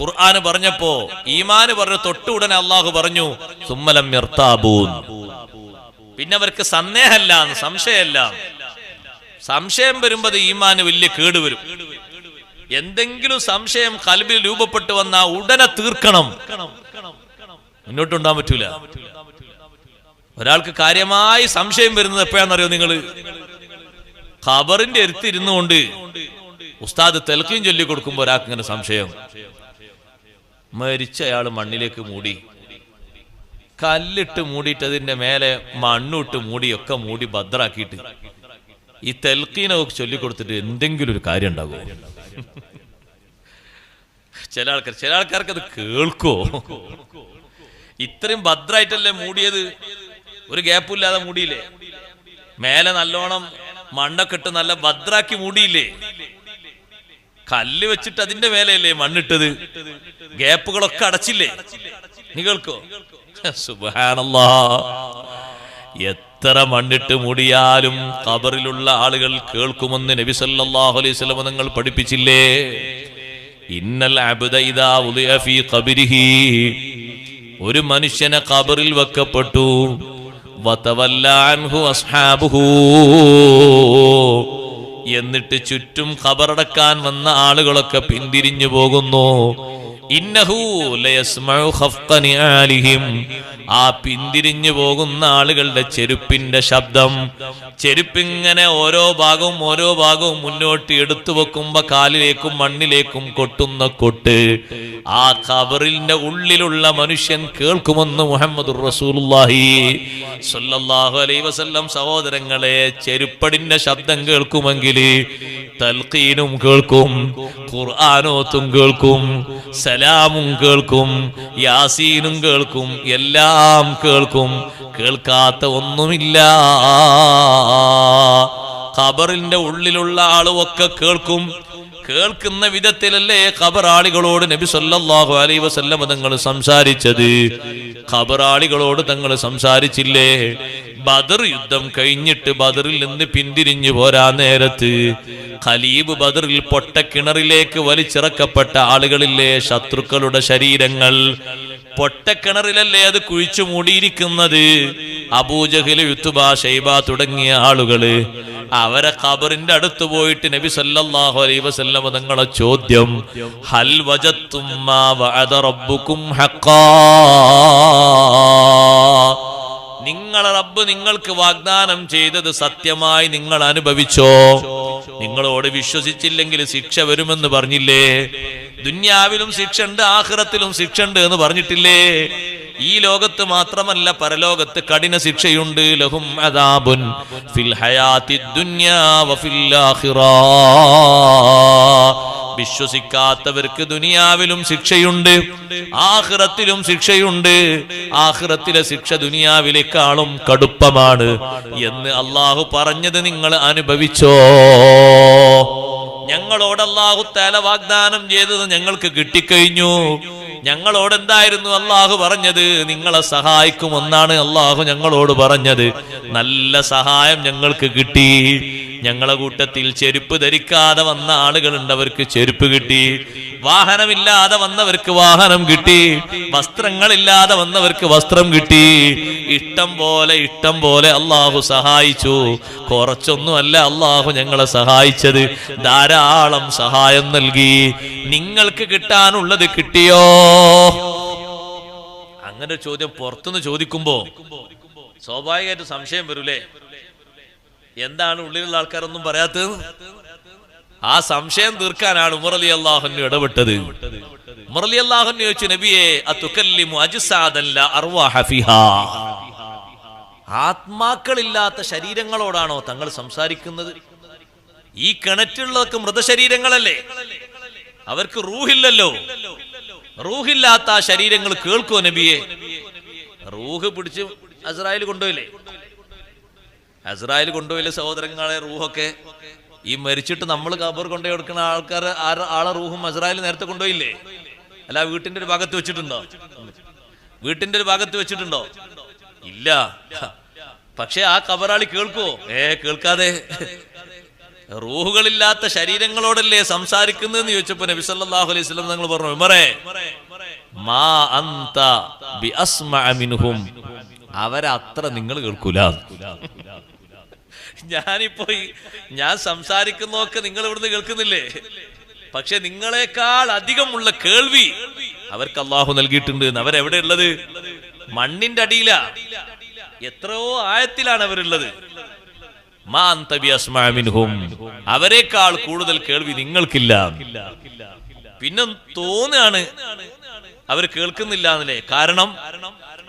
ഖുർആന് പറഞ്ഞപ്പോ ഈമാന് പറഞ്ഞ തൊട്ടു ഉടനെ അള്ളാഹു പറഞ്ഞു സുമ്മലം മിർത്താബൂൻ പിന്നെ അവർക്ക് സന്ദേഹമല്ല സംശയമല്ല സംശയം വരുമ്പോ ഈമാന് വലിയ കേടുവരും എന്തെങ്കിലും സംശയം കൽബിൽ രൂപപ്പെട്ടു വന്നാ ഉടനെ തീർക്കണം. മുന്നോട്ടുണ്ടാൻ പറ്റൂല. ഒരാൾക്ക് കാര്യമായി സംശയം വരുന്നത് എപ്പോഴാണെന്നറിയോ നിങ്ങൾ? ഖബറിന്റെ അടുത്തിരുന്നു കൊണ്ട് ഉസ്താദ് തെൽക്കീം ചൊല്ലി കൊടുക്കുമ്പോ ഒരാൾക്ക് ഇങ്ങനെ സംശയം. മരിച്ച അയാൾ മണ്ണിലേക്ക് മൂടി. കല്ലിട്ട് മൂടിയിട്ടതിന്റെ മേലെ മണ്ണിട്ട് ഒക്കെ മൂടി ഭദ്രാക്കിയിട്ട്. ഈ തെൽക്കീനൊക്കെ ചൊല്ലിക്കൊടുത്തിട്ട് എന്തെങ്കിലും ഒരു കാര്യം ഉണ്ടാകുമോ? ചില ആൾക്കാർ ചില ആൾക്കാർക്ക് അത് കേൾക്കോ? ഇത്രയും ഭദ്രായിട്ടല്ലേ മൂടിയത്? ഒരു ഗ്യാപ്പില്ലാതെ മൂടിയില്ലേ? മേലെ നല്ലോണം മണ്ണൊക്കെ ഇട്ട് നല്ല ഭദ്രാക്കി മൂടിയില്ലേ? കല്ല് വെച്ചിട്ട് അതിന്റെ മേലെയല്ലേ മണ്ണിട്ടത്? ഗ്യാപ്പുകളൊക്കെ അടച്ചില്ലേ? നിങ്ങൾക്കോ? സുബാനല്ലാ എത്ര മണ്ണിട്ട് മുടിയാലും കബറിലുള്ള ആളുകൾ കേൾക്കുമെന്ന് നബി സല്ലല്ലാഹു അലൈഹി വസല്ലം നിങ്ങൾ പഠിപ്പിച്ചില്ലേ? ഇന്നൽ അബ്ദ ഫീ ഖബരിഹി. ഒരു മനുഷ്യനെ കബറിൽ വെക്കപ്പെട്ടു. വതവല്ല അൻഹു അസ്ഹാബുഹു. എന്നിട്ട് ചുറ്റും ഖബറടക്കാൻ വന്ന ആളുകളൊക്കെ പിന്തിരിഞ്ഞു പോകുന്നു. ആ പിന്തിരിഞ്ഞു പോകുന്ന ആളുകളുടെ ചെരുപ്പിന്റെ ശബ്ദം. ചെരുപ്പിങ്ങനെ ഓരോ ഭാഗവും ഓരോ ഭാഗവും മുന്നോട്ട് എടുത്തു വെക്കുമ്പോ കാലിലേക്കും മണ്ണിലേക്കും കൊട്ടുന്ന കൊട്ട്. ആ കബറിന്റെ ഉള്ളിലുള്ള മനുഷ്യൻ കേൾക്കുമെന്ന് മുഹമ്മദ് വസല്ലം സഹോദരങ്ങളെ ചെരുപ്പടിന്റെ ശബ്ദം കേൾക്കുമെങ്കിൽ തൽഖീനും കേൾക്കും ഖുർആാനോത്തും കേൾക്കും സലാമും കേൾക്കും യാസീനും കേൾക്കും എല്ലാം കേൾക്കും. കേൾക്കാത്ത ഒന്നുമില്ല. ഖബറിന്റെ ഉള്ളിലുള്ള ആളുമൊക്കെ കേൾക്കും. കേൾക്കുന്ന വിധത്തിലല്ലേ ഖബറാളികളോട് നബി സല്ലല്ലാഹു അലൈഹി വസല്ലം തങ്ങൾ സംസാരിച്ചത്? ഖബറാളികളോട് തങ്ങൾ സംസാരിച്ചില്ലേ? ബദർ യുദ്ധം കഴിഞ്ഞിട്ട് ബദറിൽ നിന്ന് പിന്തിരിഞ്ഞു പോരാ നേരത്ത്. ഖലീബ് ബദറിൽ പൊട്ടക്കിണറിലേക്ക് വലിച്ചിറക്കപ്പെട്ട ആളുകളിലെ ശത്രുക്കളുടെ ശരീരങ്ങൾ. പൊട്ടക്കിണറിലല്ലേ അത് കുഴിച്ചു മൂടിയിരിക്കുന്നത്? അബൂജഹിൽ യുത്തുബ ഷൈബ തുടങ്ങിയ ആളുകൾ. അവരെ ഖബറിന്റെ അടുത്ത് പോയിട്ട് നബി സല്ലല്ലാഹു അലൈഹി വസല്ലം തങ്ങളെ ചോദ്യം ഹൽ വജത്തും മാ വഅദ റബ്ബുക്കും ഹഖാ? നിങ്ങളെ റബ്ബ് നിങ്ങൾക്ക് വാഗ്ദാനം ചെയ്തത് സത്യമായി നിങ്ങൾ അനുഭവിച്ചോ? നിങ്ങളോട് വിശ്വസിച്ചില്ലെങ്കിൽ ശിക്ഷ വരുമെന്ന് പറഞ്ഞില്ലേ? ദുന്യാവിലും ശിക്ഷ ഉണ്ട് ആഹ്റത്തിലും ശിക്ഷ ഉണ്ട് എന്ന് പറഞ്ഞിട്ടില്ലേ? ഈ ലോകത്ത് മാത്രമല്ല പരലോകത്ത് കഠിന ശിക്ഷയുണ്ട്. ലഹും അദാബുൻ ഫിൽ ഹയാത്തി വഫിൽ വിശ്വസിക്കാത്തവർക്ക് ദുനിയാവിലും ശിക്ഷയുണ്ട് ആഹ്റത്തിലും ശിക്ഷയുണ്ട്. ആഹ്റത്തിലെ ശിക്ഷ ദുനിയാവിലേക്കാളും കടുപ്പമാണ് എന്ന് അള്ളാഹു പറഞ്ഞത് നിങ്ങൾ അനുഭവിച്ചോ? ഞങ്ങളോട് അള്ളാഹു തല വാഗ്ദാനം ചെയ്തത് ഞങ്ങൾക്ക് കിട്ടിക്കഴിഞ്ഞു. ഞങ്ങളോട് എന്തായിരുന്നു അള്ളാഹു പറഞ്ഞത്? നിങ്ങളെ സഹായിക്കുമെന്നാണ് അള്ളാഹു ഞങ്ങളോട് പറഞ്ഞത്. നല്ല സഹായം ഞങ്ങൾക്ക് കിട്ടി. ഞങ്ങളെ കൂട്ടത്തിൽ ചെരുപ്പ് ധരിക്കാതെ വന്ന ആളുകളുണ്ട് അവർക്ക് ചെരുപ്പ് കിട്ടി. വാഹനമില്ലാതെ വന്നവർക്ക് വാഹനം കിട്ടി. വസ്ത്രങ്ങളില്ലാതെ വന്നവർക്ക് വസ്ത്രം കിട്ടി. ഇഷ്ടം പോലെ ഇഷ്ടം പോലെ അള്ളാഹു സഹായിച്ചു. കുറച്ചൊന്നുമല്ല അള്ളാഹു ഞങ്ങളെ സഹായിച്ചത്. ധാരാളം സഹായം നൽകി. നിങ്ങൾക്ക് കിട്ടാനുള്ളത് കിട്ടിയോ? അങ്ങനെ ചോദ്യം പുറത്തുനിന്ന് ചോദിക്കുമ്പോ സ്വാഭാവികമായിട്ട് സംശയം വരൂലേ? എന്താണ് ഉള്ളിലുള്ള ആൾക്കാരൊന്നും പറയാത്തത്? ആ സംശയം തീർക്കാനാണ് അലി അള്ളാഹുന് ഇടപെട്ടത്. അലി അള്ളാഹുന് ചോദിച്ചു നബിയെ ആത്മാക്കളില്ലാത്ത ശരീരങ്ങളോടാണോ തങ്ങൾ സംസാരിക്കുന്നത്? ഈ കിണറ്റുള്ളതൊക്കെ മൃതശരീരങ്ങളല്ലേ? അവർക്ക് റൂഹില്ലല്ലോ. റൂഹില്ലാത്ത ആ ശരീരങ്ങൾ കേൾക്കുമോ നബിയെ. റൂഹ് പിടിച്ച് അസ്രായേൽ കൊണ്ടുപോയില്ലേ? അസ്രായേൽ കൊണ്ടുപോയ സഹോദരങ്ങളെ റൂഹൊക്കെ ഈ മരിച്ചിട്ട് നമ്മൾ കബർ കൊണ്ടുപോയി കൊടുക്കുന്ന ആൾക്കാർ ആളെ റൂഹും അസ്രായേൽ നേരത്തെ കൊണ്ടുപോയില്ലേ? അല്ല വീട്ടിന്റെ ഒരു ഭാഗത്ത് വെച്ചിട്ടുണ്ടോ? വീട്ടിന്റെ ഒരു ഭാഗത്ത് വെച്ചിട്ടുണ്ടോ? ഇല്ല. പക്ഷെ ആ കബറാളി കേൾക്കുവോ? ഏ കേൾക്കാതെ. റൂഹുകളില്ലാത്ത ശരീരങ്ങളോടല്ലേ സംസാരിക്കുന്നത് എന്ന് ചോദിച്ചപ്പോ നബി സല്ലല്ലാഹു അലൈഹി വസല്ലം നിങ്ങൾ പറഞ്ഞു ഉമറേ മാ അന്ത ബി അസ്മഅ മിൻഹും. അവരത്ര നിങ്ങൾ കേൾക്കൂല. ഞാനിപ്പോ ഞാൻ സംസാരിക്കുന്നതൊക്കെ നിങ്ങൾ ഇവിടുന്ന് കേൾക്കുന്നില്ലേ? പക്ഷെ നിങ്ങളെക്കാൾ അധികമുള്ള കേൾവി അവർക്ക് അള്ളാഹു നൽകിയിട്ടുണ്ട്. അവരെവിടെ ഉള്ളത് മണ്ണിന്റെ അടിയില. എത്രയോ ആയത്തിലാണ് അവരുള്ളത്. അവരെക്കാൾ കൂടുതൽ കേൾവി നിങ്ങൾക്കില്ല. പിന്നെ തോന്നുകയാണ് അവർ കേൾക്കുന്നില്ല എന്നല്ലേ? കാരണം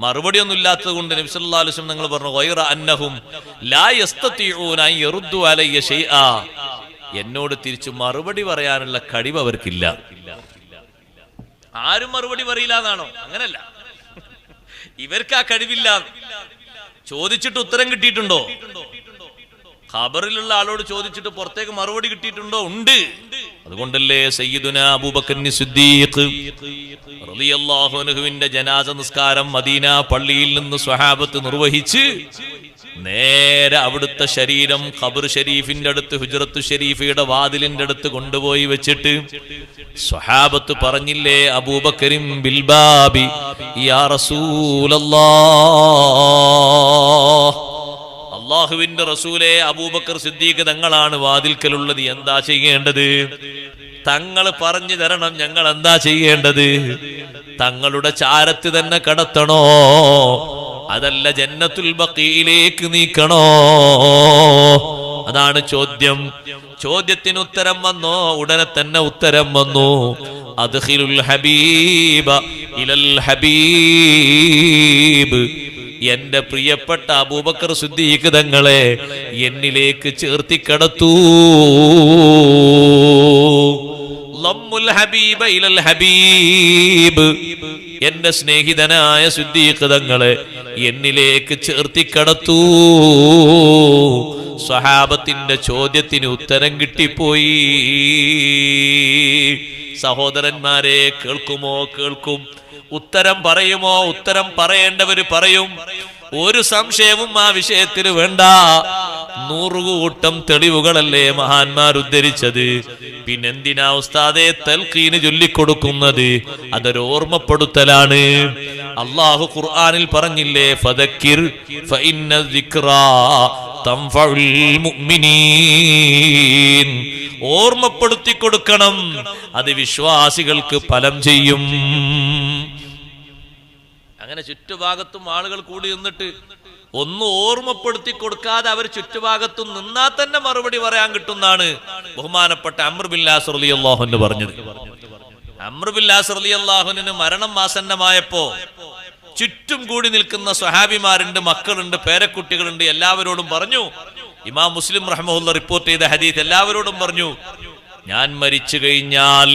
മറുപടി ഒന്നും ഇല്ലാത്തത് കൊണ്ട് നബിസ്വല്ലാസ്വലം നിങ്ങൾ പറഞ്ഞു വൈറ അന്നഹും എന്നോട് തിരിച്ചു മറുപടി പറയാനുള്ള കഴിവ് അവർക്കില്ല. ആരും മറുപടി പറയില്ല എന്നാണോ? അങ്ങനല്ല. ഇവർക്ക് ആ കഴിവില്ല. ചോദിച്ചിട്ട് ഉത്തരം കിട്ടിയിട്ടുണ്ടോ? ഖബറിലുള്ള ആളോട് ചോദിച്ചിട്ട് പുറത്തേക്ക് മറുപടി കിട്ടിയിട്ടുണ്ടോ? ഉണ്ട്. അതുകൊണ്ടല്ലേ സയ്യിദുന അബൂബക്കർ സിദ്ദീഖ് റളിയല്ലാഹു അൻഹുവിന്റെ ജനാസ നിസ്കാരം മദീന പള്ളിയിൽ നിന്ന് സ്വഹാബത്ത് നിർവഹിച്ച് നേരെ അവിടുത്തെ ശരീരം ഖബർ ഷരീഫിന്റെ അടുത്ത് ഹുജറത്ത് ഷരീഫയുടെ വാതിലിന്റെ അടുത്ത് കൊണ്ടുപോയി വെച്ചിട്ട് സ്വഹാബത്ത് പറഞ്ഞില്ലേ അബൂബക്കറിം ബിൽബാബി യാ റസൂലല്ലാഹ് അള്ളാഹുവിന്റെ റസൂലെ അബൂബക്കർ സിദ്ദീഖ് തങ്ങളാണ് വാതിൽക്കലുള്ളത്. എന്താ ചെയ്യേണ്ടത്? തങ്ങൾ പറഞ്ഞു തരണം ഞങ്ങൾ എന്താ ചെയ്യേണ്ടത്? തങ്ങളുടെ ചാരത്ത് തന്നെ കടത്തണോ? അതല്ല ജന്നത്തുൽ ബക്കിയിലേക്ക് നീക്കണോ? അതാണ് ചോദ്യം. ചോദ്യത്തിന് ഉത്തരം വന്നോ? ഉടനെ തന്നെ ഉത്തരം വന്നു. അദ്ഖിലുൽ ഹബീബ ഇലൽ ഹബീബ്. എന്റെ പ്രിയപ്പെട്ട അബൂബക്കർ സിദ്ദീഖ് തങ്ങളെ എന്നിലേക്ക് ചേർത്തിക്കടത്തൂ. കടത്തൂ എന്റെ സ്നേഹിതനായ സിദ്ദീഖ് തങ്ങളെ എന്നിലേക്ക് ചേർത്തിക്കടത്തൂ. സ്വഹാബത്തിന്റെ ചോദ്യത്തിന് ഉത്തരം കിട്ടിപ്പോയി. സഹോദരന്മാരെ കേൾക്കുമോ? കേൾക്കും. ഉത്തരം പറയുമോ? ഉത്തരം പറയേണ്ടവര് പറയും. ഒരു സംശയവും ആ വിഷയത്തിൽ വേണ്ട. നൂറുകൂട്ടം തെളിവുകളല്ലേ മഹാന്മാർ ഉദ്ധരിച്ചത്? പിന്നെന്തിനാ ഉസ്താദെ തൽക്കീന് ചൊല്ലിക്കൊടുക്കുന്നത്? അതൊരു ഓർമ്മപ്പെടുത്തലാണ്. അള്ളാഹു ഖുർആാനിൽ പറഞ്ഞില്ലേ ഫതക്കിർ ഓർമ്മപ്പെടുത്തി കൊടുക്കണം അത് വിശ്വാസികൾക്ക് ഫലം ചെയ്യും. അങ്ങനെ ചുറ്റുഭാഗത്തും ആളുകൾ കൂടി നിന്നിട്ട് ഒന്ന് ഓർമ്മപ്പെടുത്തി കൊടുക്കാതെ അവർ ചുറ്റുഭാഗത്തും നിന്നാൽ തന്നെ മറുപടി പറയാൻ കിട്ടുന്നാണ് ബഹുമാനപ്പെട്ട അമ്രുബില്ലാസ് റലി അള്ളാഹുന് പറഞ്ഞത്. അമ്രുബില്ലാസ് അള്ളാഹുവിന് മരണം ആസന്നമായപ്പോ ചുറ്റും കൂടി നിൽക്കുന്ന സ്വഹാബിമാരുണ്ട് മക്കളുണ്ട് പേരക്കുട്ടികളുണ്ട് എല്ലാവരോടും പറഞ്ഞു. ഇമാം മുസ്ലിം റഹ്മുല്ല റിപ്പോർട്ട് ചെയ്ത ഹദീത്ത് എല്ലാവരോടും പറഞ്ഞു ഞാൻ മരിച്ചു കഴിഞ്ഞാൽ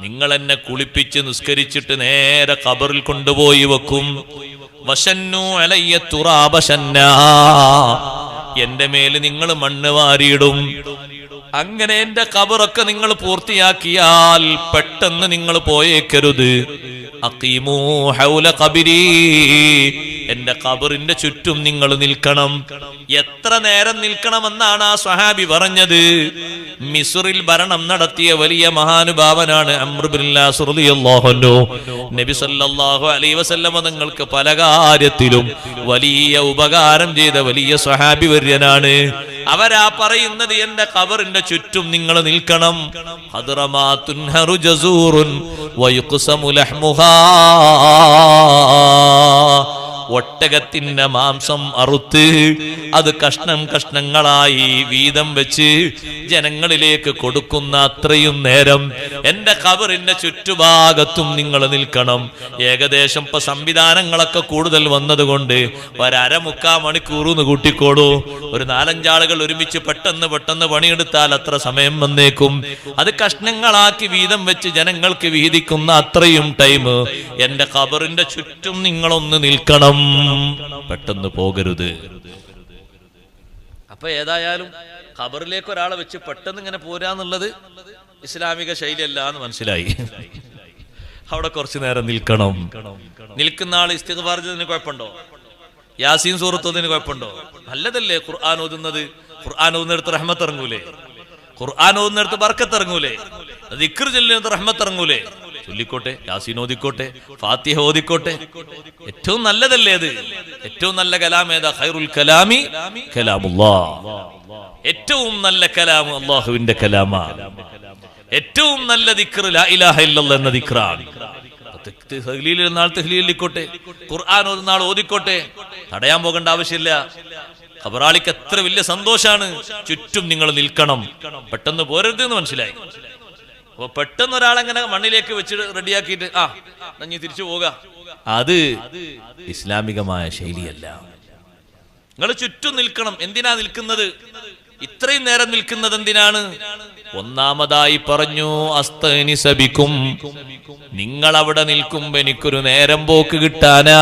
നിങ്ങൾ എന്നെ കുളിപ്പിച്ച് നിസ്കരിച്ചിട്ട് നേരെ കബറിൽ കൊണ്ടുപോയി വെക്കും. വശന്നു അലയ്യ തുറാബശന്ന എന്റെ മേൽ നിങ്ങൾ മണ്ണ് വാരിയിടും. അങ്ങനെ എന്റെ കബറൊക്കെ നിങ്ങൾ പൂർത്തിയാക്കിയാൽ പെട്ടെന്ന് നിങ്ങൾ പോയേക്കരുത്. എന്റെ കബറിന്റെ ചുറ്റും നിങ്ങൾ നിൽക്കണം. എത്ര നേരം നിൽക്കണമെന്നാണ് ആ സ്വഹാബി പറഞ്ഞത്. മിസുറിൽ ഭരണം നടത്തിയ വലിയ മഹാനുഭാവനാണ് അമ്രുബില്ലാഹുനു നബി സല്ലല്ലാഹു അലൈഹി വസല്ലമ തങ്ങൾക്ക് പല കാര്യത്തിലും വലിയ ഉപകാരം ചെയ്ത വലിയ സ്വഹാബി വര്യനാണ് അവരാ പറയുന്നത് എന്റെ കബറിന്റെ ചുറ്റും നിങ്ങൾ നിൽക്കണം. ലഹ്മുഹാ. ഒട്ടകത്തിന്റെ മാംസം അറുത്ത് അത് കഷ്ണം കഷ്ണങ്ങളായി വീതം വെച്ച് ജനങ്ങളിലേക്ക് കൊടുക്കുന്ന അത്രയും നേരം എന്റെ കബറിന്റെ ചുറ്റുഭാഗത്തും നിങ്ങൾ നിൽക്കണം. ഏകദേശം ഇപ്പൊ സംവിധാനങ്ങളൊക്കെ കൂടുതൽ വന്നതുകൊണ്ട് ഒരമുക്കാ മണിക്കൂറൂന്ന് കൂട്ടിക്കോളൂ. ഒരു നാലഞ്ചാളുകൾ ഒരുമിച്ച് പെട്ടെന്ന് പെട്ടെന്ന് പണിയെടുത്താൽ അത്ര സമയം വന്നേക്കും. അത് കഷ്ണങ്ങളാക്കി വീതം വെച്ച് ജനങ്ങൾക്ക് വീതിക്കുന്ന അത്രയും ടൈം എന്റെ കബറിന്റെ ചുറ്റും നിങ്ങളൊന്ന് നിൽക്കണം. പെട്ടെന്ന് പോകരുത്. അപ്പൊ ഏതായാലും ഖബറിലേക്ക് ഒരാളെ വെച്ച് പെട്ടെന്ന് ഇങ്ങനെ പോരാന്നുള്ളത് ഇസ്ലാമിക ശൈലിയല്ല എന്ന് മനസ്സിലായി. അവിടെ കുറച്ചു നേരം നിൽക്കണം. നിൽക്കുന്ന ആൾ ഇസ്തിഗ്ഫാർ പറഞ്ഞതിന് കുഴപ്പമുണ്ടോ? യാസീൻ സൂറത്തുന്നതിന് കുഴപ്പമുണ്ടോ? നല്ലതല്ലേ ഖുർആൻ ഓതുന്നത്? ഖുർആൻ ഓതുന്നിടത്ത് റഹ്മത്ത് ഇറങ്ങൂലേ? ഖുർആൻ ഓതുന്നിടത്ത് ബർക്കത്ത് ഇറങ്ങൂലേ? ദിക്ർ ചൊല്ലുന്നിടത്ത് റഹ്മത്ത് ഇറങ്ങൂലേ? ചൊല്ലിക്കോട്ടെ യാസീൻ ഓദിക്കോട്ടെ ഫാത്തിഹ ഓദിക്കോട്ടെ ഏറ്റവും നല്ലതല്ലേ അത്? ഏറ്റവും നല്ല കലാം ഏതാ? ഖൈറുൽ കലാമി കലാമുല്ലാ. ഏറ്റവും നല്ല കലാം അള്ളാഹുവിന്റെ കലാമാ. ഏറ്റവും നല്ല ദിക്ർ ലാ ഇലാഹ ഇല്ലല്ലാഹ് എന്ന ദിക്റാണ്. തഹ്ലീൽ നാൾ ഖുർആൻ ഒരു നാൾ ഓദിക്കോട്ടെ തടയാൻ പോകേണ്ട ആവശ്യമില്ല. ഖബറാളിക്ക് എത്ര വലിയ സന്തോഷാണ്. ചുറ്റും നിങ്ങൾ നിൽക്കണം. പെട്ടെന്ന് പോരരുത് എന്ന് മനസ്സിലായി. അപ്പൊ പെട്ടെന്ന് ഒരാളെങ്ങനെ മണ്ണിലേക്ക് വെച്ച് റെഡിയാക്കിയിട്ട് ആ നഞ്ഞി തിരിച്ചു പോക. അത് ഇസ്ലാമികമായ ശൈലിയല്ല. നിങ്ങൾ ചുറ്റും നിൽക്കണം. എന്തിനാ നിൽക്കുന്നത്? ഇത്രയും നേരം നിൽക്കുന്നത് എന്തിനാണ്? ഒന്നാമതായി പറഞ്ഞു അസ്തനിസബിക്കും നിങ്ങൾ അവിടെ നിൽക്കുമ്പോ എനിക്കൊരു നേരം പോക്ക് കിട്ടാനാ.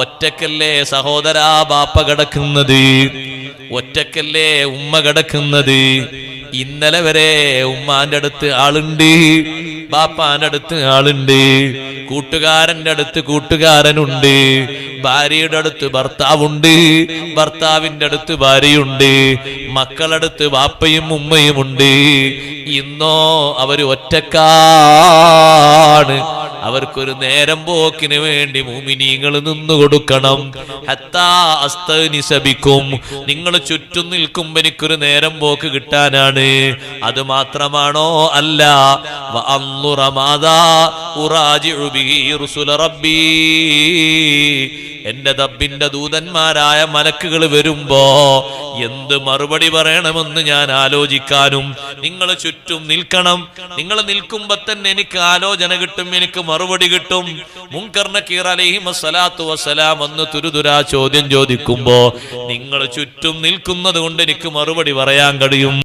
ഒറ്റക്കല്ലേ സഹോദരാ ബാപ്പ കിടക്കുന്നത്? ഒറ്റക്കല്ലേ ഉമ്മ കിടക്കുന്നത്? ഇന്നലെ വരെ ഉമ്മാന്റെ അടുത്ത് ആളുണ്ട് ബാപ്പാന്റെ അടുത്ത് ആളുണ്ട് കൂട്ടുകാരന്റെ അടുത്ത് കൂട്ടുകാരനുണ്ട് ഭാര്യയുടെ അടുത്ത് ഭർത്താവുണ്ട് ഭർത്താവിന്റെ അടുത്ത് ഭാര്യയുണ്ട് മക്കളടുത്ത് ബാപ്പയും ഉമ്മയും ഉണ്ട്. ഇന്നോ അവർ ഒറ്റക്കാണ്. അവർക്കൊരു നേരം പോക്കിന് വേണ്ടി മൂമിനീങ്ങൾ നിന്നു കൊടുക്കണം. അസ്തനിസബിക്കും നിങ്ങൾ ചുറ്റും നിൽക്കുമ്പോ എനിക്കൊരു നേരം പോക്ക് കിട്ടാനാണ്. അത് മാത്രമാണോ അല്ല? റബ്ബീ. എന്റെ ദബ്ബിന്റെ ദൂതന്മാരായ മലക്കുകൾ വരുമ്പോ എന്ത് മറുപടി പറയണമെന്ന് ഞാൻ ആലോചിക്കാനും നിങ്ങൾ ചുറ്റും നിൽക്കണം. നിങ്ങൾ നിൽക്കുമ്പോ തന്നെ എനിക്ക് ആലോചന കിട്ടും എനിക്ക് മറുപടി കിട്ടും. മുൻകർണ കീർ അലഹിം വസ്സലാത്തു വസ്സലാം എന്ന് തുരുതുരാ ചോദ്യം ചോദിക്കുമ്പോ നിങ്ങൾ ചുറ്റും നിൽക്കുന്നത് കൊണ്ട് എനിക്ക് മറുപടി പറയാൻ കഴിയും.